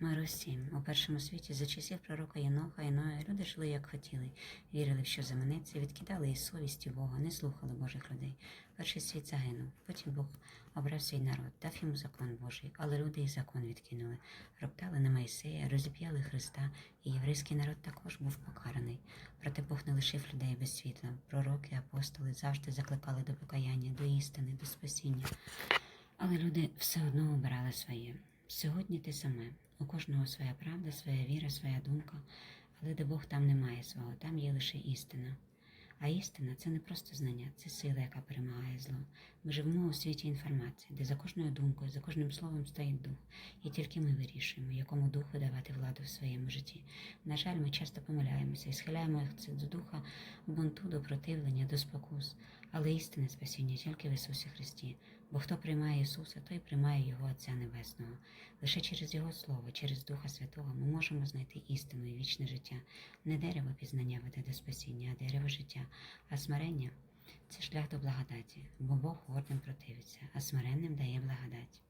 Миру всім. У першому світі за часів пророка Єноха і Ноя люди жили як хотіли, вірили, що заманеться, відкидали і совісті Бога, не слухали Божих людей. Перший світ загинув. Потім Бог обрав свій народ, дав йому закон Божий, але люди і закон відкинули, роптали на Моїсея, розіп'яли Христа, і єврейський народ також був покараний. Проте Бог не лишив людей без світла. Пророки, апостоли завжди закликали до покаяння, до істини, до спасіння. Але люди все одно обирали своє. Сьогодні те саме. У кожного своя правда, своя віра, своя думка, але де Бог там немає свого, там є лише істина. А істина це не просто знання, це сила, яка перемагає зло. Ми живемо у світі інформації, де за кожною думкою, за кожним словом стоїть дух, і тільки ми вирішуємо, якому духу давати владу в своєму житті. На жаль, ми часто помиляємося і схиляємося до духа бунту, до противлення, до спокус. Але істинне спасіння тільки в Ісусі Христі. Бо хто приймає Ісуса, той приймає Його Отця Небесного. Лише через Його Слово, через Духа Святого ми можемо знайти істину і вічне життя. Не дерево пізнання веде до спасіння, а дерево життя. А смирення це шлях до благодаті, бо Бог гордим противиться, а смиренним дає благодать.